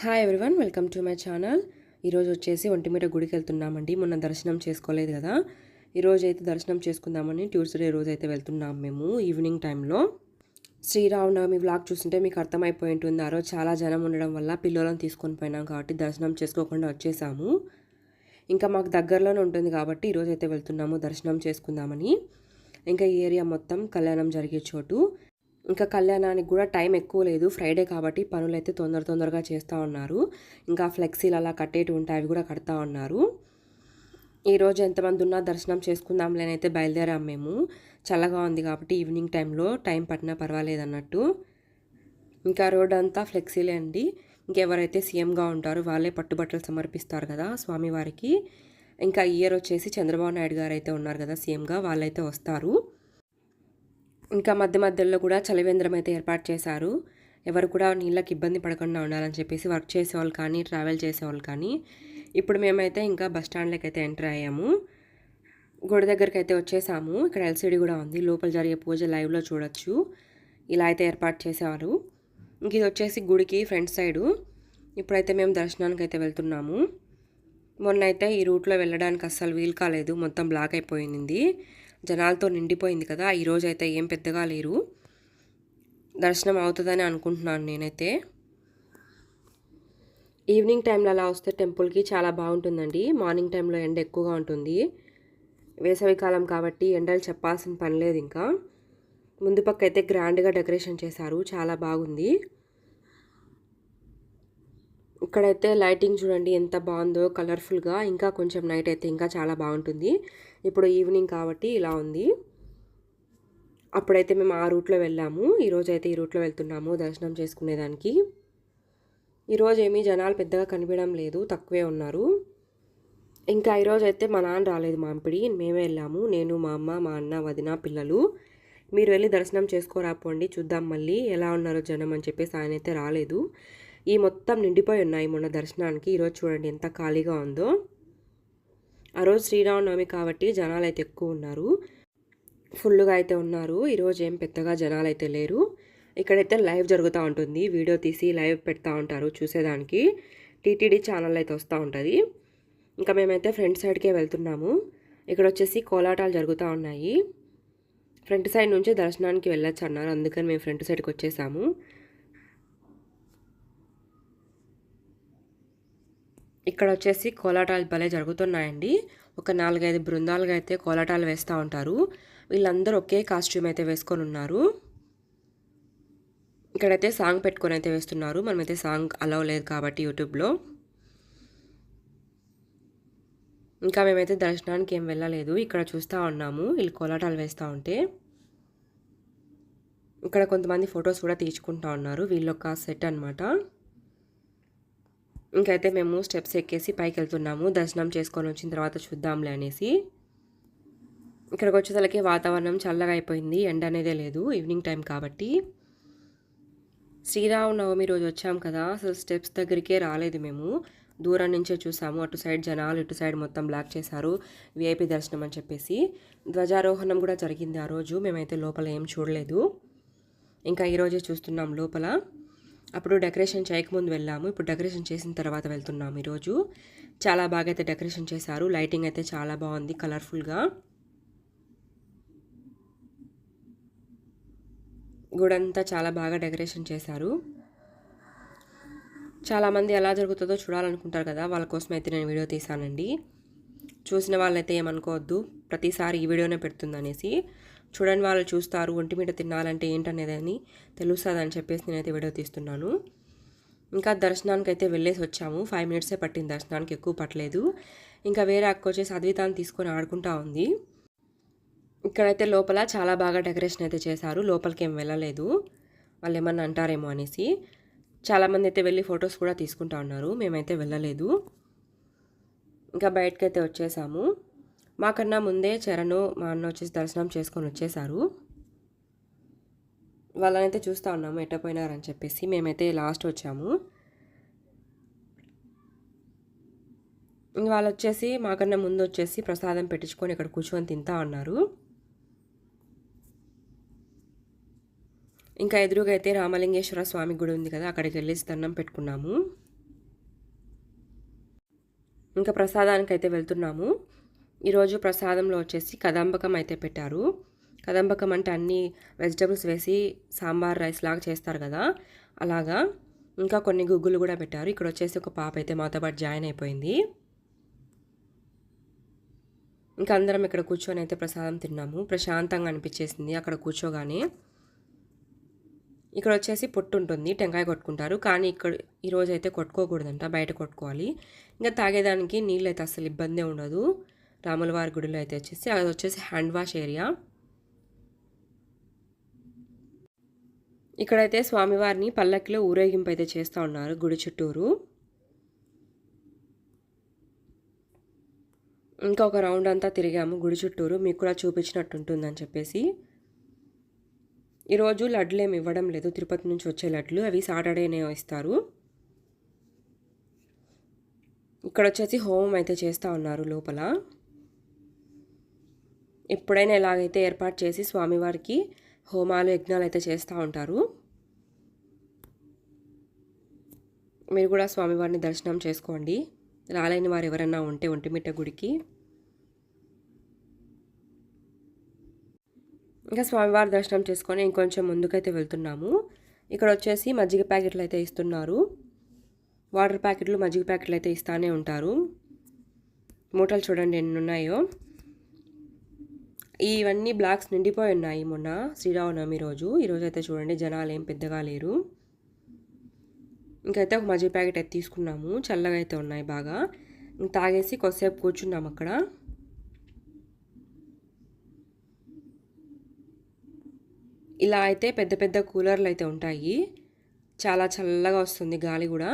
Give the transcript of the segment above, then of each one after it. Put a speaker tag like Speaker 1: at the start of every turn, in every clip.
Speaker 1: Hi everyone welcome to my channel ఈరోజు వచ్చేసి ఒంటిమీట గుడికి వెళ్తున్నామండి. మొన్న దర్శనం చేసుకోలేదు కదా. ఈరోజు అయితే దర్శనం చేసుకుందామని ట్యూస్డే రోజు అయితే వెళ్తున్నాం మేము ఈవినింగ్ టైంలో శ్రీరామనవమి వ్లాగ్ చూస్తుంటే మీకు అర్థమైపోయి ఉంటుంది. ఆ రోజు చాలా జనం ఉండడం వల్ల పిల్లలను తీసుకొని పోయినాం కాబట్టి దర్శనం చేసుకోకుండా వచ్చేసాము. ఇంకా మాకు దగ్గరలోనే ఉంటుంది కాబట్టి ఈరోజు అయితే వెళ్తున్నాము దర్శనం చేసుకుందామని. ఇంకా ఈ ఏరియా మొత్తం కళ్యాణం జరిగే చోటు. ఇంకా కళ్యాణానికి కూడా టైం ఎక్కువ లేదు. ఫ్రైడే కాబట్టి పనులు అయితే తొందర తొందరగా చేస్తూ ఉన్నారు. ఇంకా ఫ్లెక్సీలు అలా కట్టేటి ఉంటాయి అవి కూడా కడతా ఉన్నారు. ఈరోజు ఎంతమంది ఉన్నా దర్శనం చేసుకుందాంలే అయితే బయలుదేరాం మేము. చల్లగా ఉంది కాబట్టి ఈవినింగ్ టైంలో టైం పట్టినా పర్వాలేదు అన్నట్టు. ఇంకా రోడ్ అంతా ఫ్లెక్సీలే అండి. ఇంకెవరైతే సీఎంగా ఉంటారో వాళ్ళే పట్టుబట్టలు సమర్పిస్తారు కదా స్వామివారికి. ఇంకా ఇయర్ వచ్చేసి చంద్రబాబు నాయుడు గారు అయితే ఉన్నారు కదా సీఎంగా వాళ్ళైతే వస్తారు. ఇంకా మధ్య మధ్యలో కూడా చలివేంద్రం అయితే ఏర్పాటు చేశారు. ఎవరు కూడా నీళ్ళకి ఇబ్బంది పడకుండా ఉండాలని చెప్పేసి వర్క్ చేసేవాళ్ళు కానీ ట్రావెల్ చేసేవాళ్ళు కానీ ఇప్పుడు మేమైతే ఇంకా బస్ స్టాండ్లోకి అయితే ఎంటర్ అయ్యాము. గుడి దగ్గరికి అయితే వచ్చేసాము. ఇక్కడ ఎల్సీడీ కూడా ఉంది. లోపల జరిగే పూజ లైవ్లో చూడొచ్చు. ఇలా అయితే ఏర్పాటు చేసేవారు. ఇంక ఇది వచ్చేసి గుడికి ఫ్రంట్ సైడు. ఇప్పుడైతే మేము దర్శనానికి అయితే వెళ్తున్నాము. మొన్న అయితే ఈ రూట్లో వెళ్ళడానికి అస్సలు వీలు కాలేదు. మొత్తం బ్లాక్ అయిపోయింది. జనాలతో నిండిపోయింది కదా ఈరోజు అయితే ఏం పెద్దగా లేరు. దర్శనం అవుతుందని అనుకుంటున్నాను నేనైతే. ఈవినింగ్ టైంలో అలా వస్తే టెంపుల్కి చాలా బాగుంటుందండి. మార్నింగ్ టైంలో ఎండ ఎక్కువగా ఉంటుంది. వేసవికాలం కాబట్టి ఎండలు చెప్పాల్సిన పని లేదు ఇంకా. ముందు పక్క అయితే గ్రాండ్గా డెకరేషన్ చేశారు. చాలా బాగుంది. ఇక్కడైతే లైటింగ్ చూడండి ఎంత బాగుందో కలర్ఫుల్గా. ఇంకా కొంచెం నైట్ అయితే ఇంకా చాలా బాగుంటుంది. ఇప్పుడు ఈవినింగ్ కాబట్టి ఇలా ఉంది. అప్పుడైతే మేము ఆ రూట్లో వెళ్ళాము. ఈరోజు అయితే ఈ రూట్లో వెళ్తున్నాము దర్శనం చేసుకునేదానికి. ఈరోజు ఏమీ జనాలు పెద్దగా కనిపించడం లేదు తక్కువే ఉన్నారు. ఇంకా ఈరోజు అయితే మా నాన్న రాలేదు మాంపిడి మేమే వెళ్ళాము. నేను మా అమ్మ మా అన్న వదిన పిల్లలు. మీరు వెళ్ళి దర్శనం చేసుకోరాపోండి చూద్దాం మళ్ళీ. ఎలా ఉన్నారో జనం అని చెప్పేసి ఆయన అయితే రాలేదు. ఈ మొత్తం నిండిపోయి ఉన్నాయి మొన్న దర్శనానికి. ఈరోజు చూడండి ఎంత ఖాళీగా ఉందో. ఆ రోజు శ్రీరామనవమి కాబట్టి జనాలు అయితే ఎక్కువ ఉన్నారు. ఫుల్గా అయితే ఉన్నారు. ఈరోజు ఏం పెద్దగా జనాలు అయితే లేరు. ఇక్కడైతే లైవ్ జరుగుతూ ఉంటుంది. వీడియో తీసి లైవ్ పెడతా ఉంటారు చూసేదానికి. టీటీడీ ఛానల్ అయితే వస్తూ ఉంటుంది. ఇంకా మేమైతే ఫ్రంట్ సైడ్కే వెళ్తున్నాము. ఇక్కడ వచ్చేసి కోలాటాలు జరుగుతూ ఉన్నాయి. ఫ్రంట్ సైడ్ నుంచి దర్శనానికి వెళ్ళొచ్చు అన్నారు. అందుకని మేము ఫ్రంట్ సైడ్కి వచ్చేసాము. ఇక్కడ వచ్చేసి కోలాటాలు భలే జరుగుతున్నాయండి. ఒక నాలుగైదు బృందాలుగా అయితే కోలాటాలు వేస్తూ ఉంటారు. వీళ్ళందరూ ఒకే కాస్ట్యూమ్ అయితే వేసుకొని ఉన్నారు ఇక్కడైతే సాంగ్ పెట్టుకొని అయితే వేస్తున్నారు. మనమైతే సాంగ్ అలవ్ లేదు కాబట్టి యూట్యూబ్లో. ఇంకా మేమైతే దర్శనానికి ఏం వెళ్ళలేదు. ఇక్కడ చూస్తూ ఉన్నాము. వీళ్ళు కోలాటాలు వేస్తూ ఉంటే. ఇక్కడ కొంతమంది ఫొటోస్ కూడా తీసుకుంటా ఉన్నారు. వీళ్ళొక సెట్ అనమాట ఇంకైతే మేము స్టెప్స్ ఎక్కేసి పైకి వెళ్తున్నాము దర్శనం చేసుకొని వచ్చిన తర్వాత చూద్దాంలే అనేసి. ఇక్కడికి వచ్చేసరికి వాతావరణం చల్లగా అయిపోయింది. ఎండ అనేదే లేదు. ఈవినింగ్ టైం కాబట్టి. శ్రీరామనవమి రోజు వచ్చాం కదా. అసలు స్టెప్స్ దగ్గరికే రాలేదు మేము. దూరం నుంచే చూసాము. అటు సైడ్ జనాలు ఇటు సైడ్ మొత్తం బ్లాక్ చేశారు. విఐపి దర్శనం అని చెప్పేసి. ధ్వజారోహణం కూడా జరిగింది ఆ రోజు. మేమైతే లోపల ఏం చూడలేదు. ఇంకా ఈరోజే చూస్తున్నాం లోపల. అప్పుడు డెకరేషన్ చేయకముందు వెళ్ళాము. ఇప్పుడు డెకరేషన్ చేసిన తర్వాత వెళ్తున్నాము ఈరోజు. చాలా బాగా అయితే డెకరేషన్ చేశారు. లైటింగ్ అయితే చాలా బాగుంది కలర్ఫుల్గా గుడంతా చాలా బాగా డెకరేషన్ చేశారు. చాలామంది ఎలా జరుగుతుందో చూడాలనుకుంటారు కదా. వాళ్ళ కోసం అయితే నేను వీడియో తీశానండి. చూసిన వాళ్ళైతే ఏమనుకోవద్దు. ప్రతిసారి ఈ వీడియోనే పెడుతుందనేసి చూడండి వాళ్ళు చూస్తారు ఒంటి మీద తినాలంటే ఏంటనేది అని తెలుస్తుంది అని చెప్పేసి నేనైతే వీడియో తీస్తున్నాను. ఇంకా దర్శనానికి అయితే వెళ్ళేసి వచ్చాము. ఫైవ్ మినిట్సే పట్టింది దర్శనానికి ఎక్కువ పట్టలేదు. ఇంకా వేరే అక్క వచ్చేసి అద్వితాన్ని తీసుకొని ఆడుకుంటా ఉంది. ఇక్కడైతే లోపల చాలా బాగా డెకరేషన్ అయితే చేశారు లోపలికి ఏం వెళ్ళలేదు. వాళ్ళు ఏమన్నా అంటారేమో అనేసి. చాలామంది అయితే వెళ్ళి ఫొటోస్ కూడా తీసుకుంటా ఉన్నారు మేమైతే వెళ్ళలేదు. ఇంకా బయటకైతే వచ్చేసాము. మాకన్నా ముందే చరణ్ మా అన్న వచ్చేసి దర్శనం చేసుకొని వచ్చేసారు. వాళ్ళనైతే చూస్తూ ఉన్నాము ఎట్టపోయినారని చెప్పేసి. మేమైతే లాస్ట్ వచ్చాము. వాళ్ళు వచ్చేసి మాకన్నా ముందు వచ్చేసి ప్రసాదం పెట్టించుకొని ఇక్కడ కూర్చొని తింటా ఉన్నారు. ఇంకా ఎదురుగా అయితే రామలింగేశ్వర స్వామి గుడి ఉంది కదా అక్కడికి వెళ్ళేసి దండం పెట్టుకున్నాము. ఇంకా ప్రసాదానికి అయితే వెళ్తున్నాము. ఈరోజు ప్రసాదంలో వచ్చేసి కదంబకం అయితే పెట్టారు. కదంబకం అంటే అన్ని వెజిటబుల్స్ వేసి సాంబార్ రైస్ లాగా చేస్తారు కదా. అలాగా ఇంకా కొన్ని గుగ్గులు కూడా పెట్టారు. ఇక్కడ వచ్చేసి ఒక పాప అయితే మాతో పాటు జాయిన్ అయిపోయింది. ఇంకా అందరం ఇక్కడ కూర్చొని అయితే ప్రసాదం తిన్నాము. ప్రశాంతంగా అనిపించేసింది అక్కడ కూర్చోగానే. ఇక్కడ వచ్చేసి పొట్టు ఉంటుంది టెంకాయ కొట్టుకుంటారు. కానీ ఇక్కడ ఈరోజు అయితే కొట్టుకోకూడదంట బయట కొట్టుకోవాలి. ఇంకా తాగేదానికి నీళ్ళు అయితే అసలు ఇబ్బందే ఉండదు. రాములవారి గుడిలో అయితే వచ్చేసి అది వచ్చేసి హ్యాండ్ వాష్ ఏరియా ఇక్కడైతే స్వామివారిని పల్లకిలో ఊరేగింపు అయితే చేస్తూ ఉన్నారు గుడి చుట్టూరు. ఇంకా ఒక రౌండ్ అంతా తిరిగాము గుడి చుట్టూరు మీకు కూడా చూపించినట్టు ఉంటుందని చెప్పేసి. ఈరోజు లడ్లు ఏమి ఇవ్వడం లేదు తిరుపతి నుంచి వచ్చే లడ్లు అవి సాటర్డేనే ఇస్తారు. ఇక్కడ వచ్చేసి హోమం అయితే చేస్తూ ఉన్నారు లోపల. ఎప్పుడైనా ఎలాగైతే ఏర్పాటు చేసి స్వామివారికి హోమాలు యజ్ఞాలు అయితే చేస్తూ ఉంటారు. మీరు కూడా స్వామివారిని దర్శనం చేసుకోండి. రాలేని వారు ఎవరైనా ఉంటే ఒంటిమిట్ట గుడికి. ఇంకా స్వామివారి దర్శనం చేసుకొని ఇంకొంచెం ముందుకైతే వెళ్తున్నాము. ఇక్కడ వచ్చేసి మజ్జిగ ప్యాకెట్లు అయితే ఇస్తున్నారు. వాటర్ ప్యాకెట్లు మజ్జిగ ప్యాకెట్లు అయితే ఇస్తానే ఉంటారు. మూటలు చూడండి ఎన్ని ఉన్నాయో ఇవన్నీ బ్లాక్స్ నిండిపోయి ఉన్నాయి మొన్న శ్రీరామనవమి రోజు. ఈరోజు అయితే చూడండి జనాలు ఏం పెద్దగా లేరు. ఇంకైతే ఒక మజ్జిగ ప్యాకెట్ అయితే తీసుకున్నాము. చల్లగా అయితే ఉన్నాయి బాగా. తాగేసి కొద్దిసేపు కూర్చున్నాం అక్కడ. ఇలా అయితే పెద్ద పెద్ద కూలర్లు అయితే ఉంటాయి. చాలా చల్లగా వస్తుంది గాలి కూడా.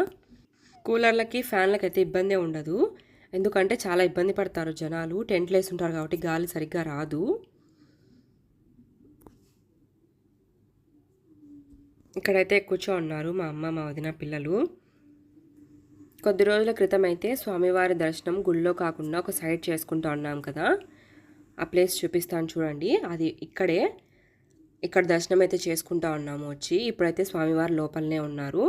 Speaker 1: కూలర్లకి ఫ్యాన్లకి అయితే ఇబ్బందే ఉండదు. ఎందుకంటే చాలా ఇబ్బంది పడతారు జనాలు. టెంట్లు వేసి ఉంటారు కాబట్టి గాలి సరిగ్గా రాదు. ఇక్కడైతే కూర్చో ఉన్నారు మా అమ్మ మా వదిన పిల్లలు. కొద్ది రోజుల క్రితం అయితే స్వామివారి దర్శనం గుళ్ళో కాకుండా ఒక సైడ్ చేసుకుంటా ఉన్నాం కదా. ఆ ప్లేస్ చూపిస్తాను చూడండి. అది ఇక్కడే. ఇక్కడ దర్శనం అయితే చేసుకుంటా ఉన్నాము వచ్చి. ఇప్పుడైతే స్వామివారి లోపలనే ఉన్నారు.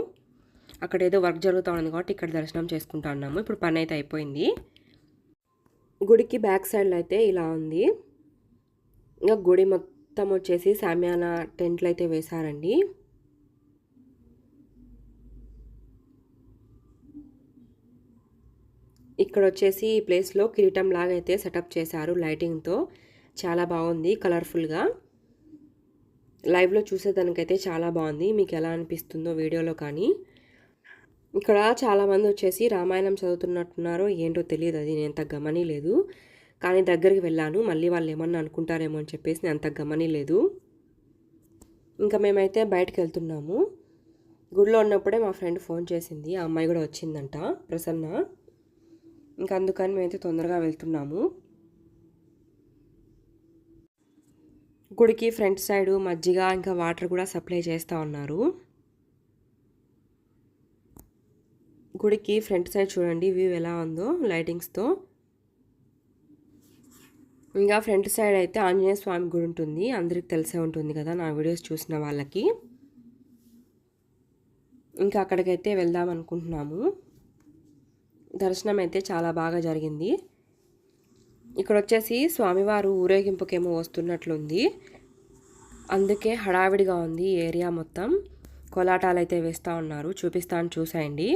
Speaker 1: అక్కడ ఏదో వర్క్ జరుగుతూ ఉంది కాబట్టి ఇక్కడ దర్శనం చేసుకుంటా ఉన్నాము. ఇప్పుడు పని అయితే అయిపోయింది. గుడికి బ్యాక్ సైడ్లో అయితే ఇలా ఉంది. ఇంకా గుడి మొత్తం వచ్చేసి సామ్యాన టెంట్లు అయితే వేశారండి. ఇక్కడ వచ్చేసి ఈ ప్లేస్లో కిరీటం లాగా అయితే సెటప్ చేశారు లైటింగ్తో చాలా బాగుంది కలర్ఫుల్గా లైవ్లో చూసేదానికైతే చాలా బాగుంది. మీకు ఎలా అనిపిస్తుందో వీడియోలో కానీ. ఇక్కడ చాలామంది వచ్చేసి రామాయణం చదువుతున్నట్టున్నారో ఏంటో తెలియదు. అది నేను అంత గమని లేదు. కానీ దగ్గరికి వెళ్ళాను. మళ్ళీ వాళ్ళు ఏమన్నా అనుకుంటారేమో అని చెప్పేసి నేను అంత గమని లేదు. ఇంకా మేమైతే బయటకు వెళ్తున్నాము గుడిలో ఉన్నప్పుడే మా ఫ్రెండ్ ఫోన్ చేసింది. ఆ అమ్మాయి కూడా వచ్చిందంట ప్రసన్న. ఇంకా అందుకని మేమైతే తొందరగా వెళ్తున్నాము. గుడికి ఫ్రంట్ సైడ్ మజ్జిగ ఇంకా వాటర్ కూడా సప్లై చేస్తూ ఉన్నారు. గుడికి ఫ్రంట్ సైడ్ చూడండి వ్యూ ఎలా ఉందో లైటింగ్స్తో. ఇంకా ఫ్రంట్ సైడ్ అయితే ఆంజనేయ స్వామి గుడి ఉంటుంది అందరికి తెలిసే ఉంటుంది కదా నా వీడియోస్ చూసిన వాళ్ళకి. ఇంకా అక్కడికైతే వెళ్దాం అనుకుంటున్నాము. దర్శనం అయితే చాలా బాగా జరిగింది. ఇక్కడ వచ్చేసి స్వామివారు ఊరేగింపుకేమో వస్తున్నట్లుంది. అందుకే హడావిడిగా ఉంది ఏరియా మొత్తం. కోలాటాలు అయితే వేస్తూ ఉన్నారు చూపిస్తాను చూసేయండి.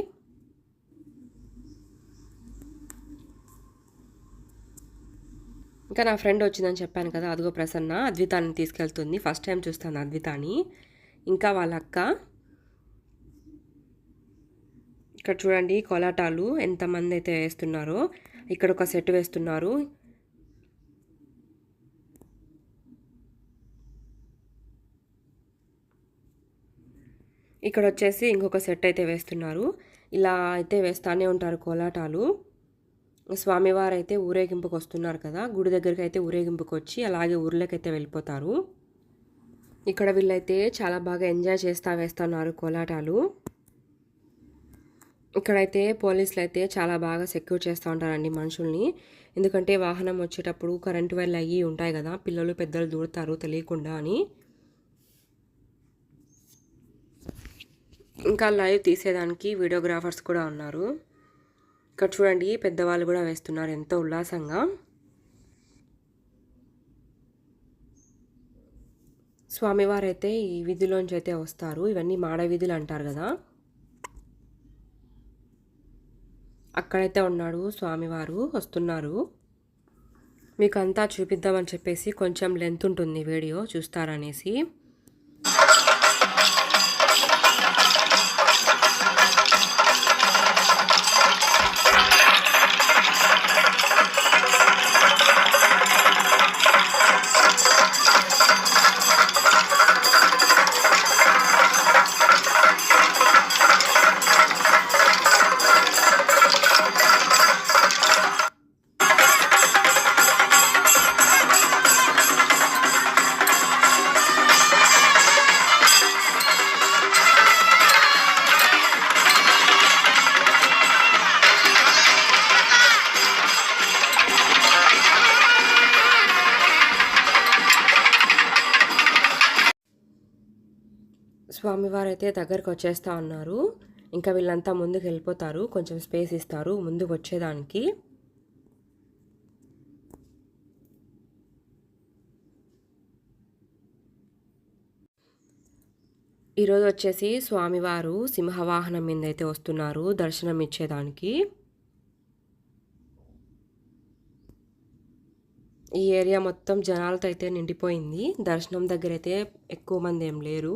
Speaker 1: ఇంకా నా ఫ్రెండ్ వచ్చిందని చెప్పాను కదా అదిగో ప్రసన్న అద్వితాన్ని తీసుకెళ్తుంది. ఫస్ట్ టైం చూస్తాను అద్వితాని. ఇంకా వాళ్ళ అక్క. ఇక్కడ చూడండి కోలాటాలు ఎంతమంది అయితే వేస్తున్నారో ఇక్కడ ఒక సెట్ వేస్తున్నారు. ఇక్కడ వచ్చేసి ఇంకొక సెట్ అయితే వేస్తున్నారు. ఇలా అయితే వేస్తూనే ఉంటారు కోలాటాలు. స్వామివారు అయితే ఊరేగింపుకి వస్తున్నారు కదా గుడి దగ్గరికి అయితే ఊరేగింపుకి వచ్చి అలాగే ఊర్లోకైతే వెళ్ళిపోతారు. ఇక్కడ వీళ్ళైతే చాలా బాగా ఎంజాయ్ చేస్తా వేస్తున్నారు కోలాటాలు. ఇక్కడైతే పోలీసులు అయితే చాలా బాగా సెక్యూర్ చేస్తూ ఉంటారండి మనుషుల్ని. ఎందుకంటే వాహనం వచ్చేటప్పుడు కరెంటు వైర్లు అయ్యి ఉంటాయి కదా పిల్లలు పెద్దలు దూడతారు తెలియకుండా అని. ఇంకా లైవ్ తీసేదానికి వీడియోగ్రాఫర్స్ కూడా ఉన్నారు. ఇక్కడ చూడండి పెద్దవాళ్ళు కూడా వేస్తున్నారు ఎంతో ఉల్లాసంగా. స్వామివారు అయితే ఈ వీధిలోంచి అయితే వస్తారు. ఇవన్నీ మాడ వీధులు అంటారు కదా. అక్కడైతే ఉన్నాడు స్వామివారు వస్తున్నారు. మీకు అంతా చూపిద్దామని చెప్పేసి కొంచెం లెంత్ ఉంటుంది వీడియో చూస్తారనేసి. అయితే దగ్గరకు వచ్చేస్తా ఉన్నారు ఇంకా వీళ్ళంతా ముందుకు వెళ్ళిపోతారు. కొంచెం స్పేస్ ఇస్తారు ముందుకు వచ్చేదానికి. ఈరోజు వచ్చేసి స్వామివారు సింహవాహనం మీద అయితే వస్తున్నారు దర్శనం ఇచ్చేదానికి ఈ ఏరియా మొత్తం జనాలతో అయితే నిండిపోయింది. దర్శనం దగ్గర అయితే ఎక్కువ మంది ఏం లేరు.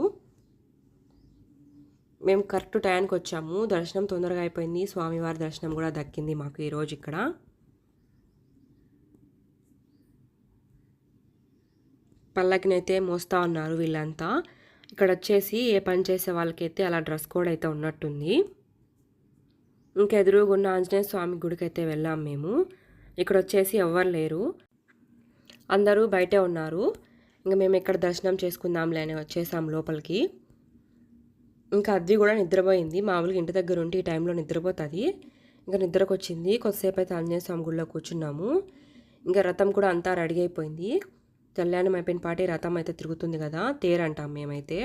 Speaker 1: మేము కరెక్ట్ టైంకి వచ్చాము. దర్శనం తొందరగా అయిపోయింది. స్వామివారి దర్శనం కూడా దక్కింది మాకు ఈరోజు ఇక్కడ. పల్లకినైతే మోస్తా ఉన్నారు వీళ్ళంతా. ఇక్కడ వచ్చేసి ఏ పని చేసే వాళ్ళకైతే అలా డ్రెస్ కోడ్ అయితే ఉన్నట్టుంది. ఇంకా ఎదురుగున్న ఆంజనేయ స్వామి గుడికి అయితే వెళ్ళాం మేము. ఇక్కడ వచ్చేసి ఎవ్వరు లేరు. అందరూ బయటే ఉన్నారు. ఇంకా మేము ఇక్కడ దర్శనం చేసుకుందాంలే అని వచ్చేసాం లోపలికి. ఇంకా అది కూడా నిద్రపోయింది. మామూలుగా ఇంటి దగ్గర ఉంటే ఈ టైంలో నిద్రపోతుంది. ఇంకా నిద్రకు వచ్చింది కొద్దిసేపు అయితే ఆంజనేయ స్వామి గుడిలో కూర్చున్నాము. ఇంకా రథం కూడా అంతా రెడీ అయిపోయింది. కళ్యాణం అయిపోయిన పాటి రథం అయితే తిరుగుతుంది కదా తేరు అంటాం మేమైతే.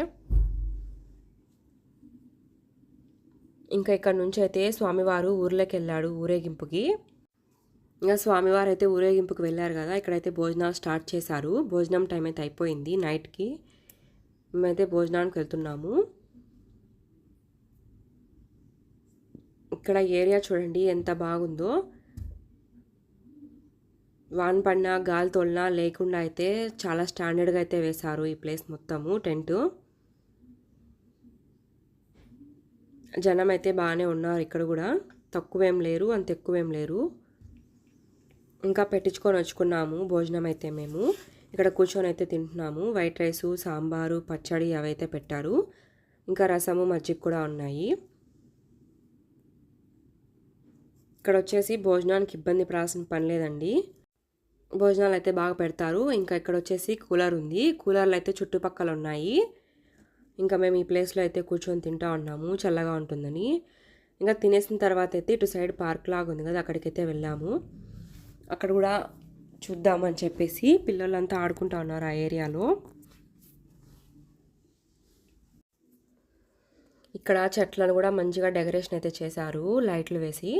Speaker 1: ఇంకా ఇక్కడ నుంచి అయితే స్వామివారు ఊర్లోకి వెళ్ళాడు ఊరేగింపుకి. ఇంకా స్వామివారు అయితే ఊరేగింపుకి వెళ్ళారు కదా ఇక్కడైతే భోజనాలు స్టార్ట్ చేశారు. భోజనం టైం అయితే అయిపోయింది నైట్కి. మేమైతే భోజనానికి వెళ్తున్నాము. ఇక్కడ ఏరియా చూడండి ఎంత బాగుందో. వాన్ పడినా గాలి తోలినా లేకుండా అయితే చాలా స్టాండర్డ్గా అయితే వేశారు ఈ ప్లేస్ మొత్తము టెంట్. జనం అయితే బాగానే ఉన్నారు ఇక్కడ కూడా. తక్కువేం లేరు అంత ఎక్కువేం లేరు. ఇంకా పెట్టించుకొని వచ్చుకున్నాము భోజనం అయితే మేము. ఇక్కడ కూర్చొని అయితే తింటున్నాము వైట్ రైసు సాంబారు పచ్చడి అవైతే పెట్టారు. ఇంకా రసము మజ్జిగ కూడా ఉన్నాయి. ఇక్కడ వచ్చేసి భోజనానికి ఇబ్బంది పడాల్సిన పని లేదండి. భోజనాలు అయితే బాగా పెడతారు. ఇంకా ఇక్కడ వచ్చేసి కూలర్ ఉంది. కూలర్లు అయితే చుట్టుపక్కల ఉన్నాయి. ఇంకా మేము ఈ ప్లేస్లో అయితే కూర్చొని తింటా ఉన్నాము. చల్లగా ఉంటుందని. ఇంకా తినేసిన తర్వాత అయితే ఇటు సైడ్ పార్క్ లాగా ఉంది కదా అక్కడికైతే వెళ్ళాము. అక్కడ కూడా చూద్దామని చెప్పేసి పిల్లలంతా ఆడుకుంటా ఉన్నారు ఆ ఏరియాలో. ఇక్కడ చెట్లను కూడా మంచిగా డెకరేషన్ అయితే చేశారు లైట్లు వేసి.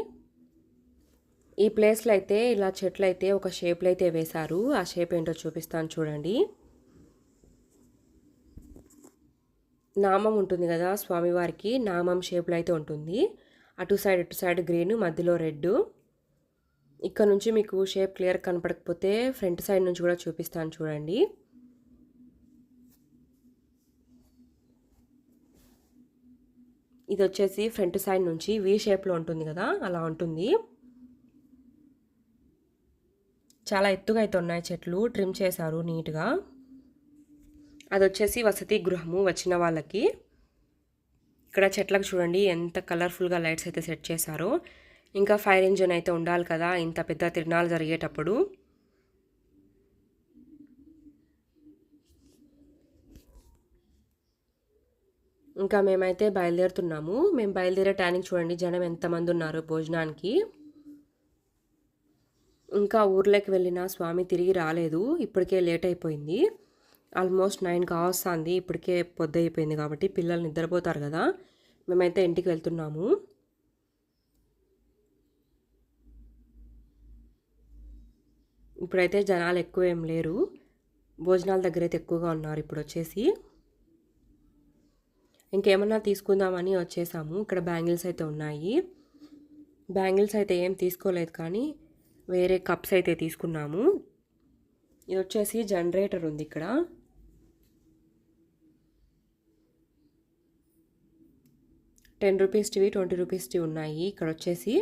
Speaker 1: ఈ ప్లేస్లో అయితే ఇలా చెట్లు అయితే ఒక షేప్లో అయితే వేశారు. ఆ షేప్ ఏంటో చూపిస్తాను చూడండి. నామం ఉంటుంది కదా స్వామివారికి నామం షేప్లో అయితే ఉంటుంది. అటు సైడ్ ఇటు సైడ్ గ్రీన్ మధ్యలో రెడ్. ఇక్కడ నుంచి మీకు షేప్ క్లియర్ కనపడకపోతే ఫ్రంట్ సైడ్ నుంచి కూడా చూపిస్తాను చూడండి. ఇది వచ్చేసి ఫ్రంట్ సైడ్ నుంచి వి షేప్లో ఉంటుంది కదా అలా ఉంటుంది. చాలా ఎత్తుగా అయితే ఉన్నాయి చెట్లు. ట్రిమ్ చేశారు నీట్గా. అది వచ్చేసి వసతి గృహము వచ్చిన వాళ్ళకి. ఇక్కడ చెట్లకు చూడండి ఎంత కలర్ఫుల్గా లైట్స్ అయితే సెట్ చేశారో. ఇంకా ఫైర్ ఇంజిన్ అయితే ఉండాలి కదా ఇంత పెద్ద తిరణాలు జరిగేటప్పుడు. ఇంకా మేమైతే బయలుదేరుతున్నాము. మేము బయలుదేరే టైంకి చూడండి జనం ఎంతమంది ఉన్నారు భోజనానికి. ఇంకా ఊర్లోకి వెళ్ళిన స్వామి తిరిగి రాలేదు. ఇప్పటికే లేట్ అయిపోయింది. ఆల్మోస్ట్ నైన్ కావస్తుంది ఇప్పటికే పొద్దు అయిపోయింది కాబట్టి పిల్లలు నిద్రపోతారు కదా. మేమైతే ఇంటికి వెళ్తున్నాము. ఇప్పుడైతే జనాలు ఎక్కువ ఏం లేరు. భోజనాల దగ్గర అయితే ఎక్కువగా ఉన్నారు ఇప్పుడు వచ్చేసి. ఇంకేమన్నా తీసుకుందామని వచ్చేసాము. ఇక్కడ బ్యాంగిల్స్ అయితే ఉన్నాయి. బ్యాంగిల్స్ అయితే ఏం తీసుకోలేదు కానీ వేరే కప్స్ అయితే తీసుకున్నాము. ఇది వచ్చేసి జనరేటర్ ఉంది ఇక్కడ. టెన్ రూపీస్టివి ట్వంటీ రూపీస్టివి ఉన్నాయి. ఇక్కడ వచ్చేసి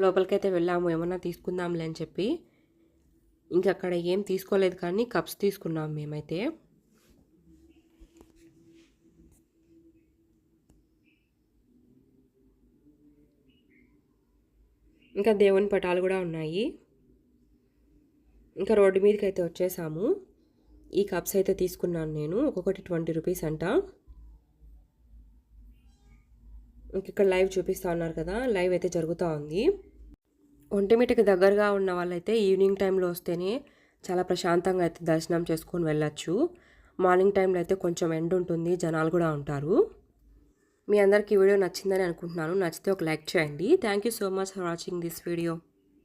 Speaker 1: లోపలికైతే వెళ్ళాము ఏమన్నా తీసుకుందాంలే అని చెప్పి. ఇంకా అక్కడ ఏం తీసుకోలేదు కానీ కప్స్ తీసుకున్నాం మేమైతే. ఇంకా దేవుని పటాలు కూడా ఉన్నాయి. ఇంకా రోడ్డు మీదకి అయితే వచ్చేసాము. ఈ కప్స్ అయితే తీసుకున్నాను నేను. ఒక్కొక్కటి ట్వంటీ రూపీస్ అంట. ఇంక ఇక్కడ లైవ్ చూపిస్తా ఉన్నారు కదా. లైవ్ అయితే జరుగుతూ ఉంది. ఒంటిమిటికి దగ్గరగా ఉన్న వాళ్ళైతే ఈవినింగ్ టైంలో వస్తేనే చాలా ప్రశాంతంగా అయితే దర్శనం చేసుకొని వెళ్ళచ్చు. మార్నింగ్ టైంలో అయితే కొంచెం ఎండ్ ఉంటుంది జనాలు కూడా ఉంటారు. మీ అందరికీ ఈ వీడియో నచ్చిందని అనుకుంటున్నాను. నచ్చితే ఒక లైక్ చేయండి. Thank you so much for watching this video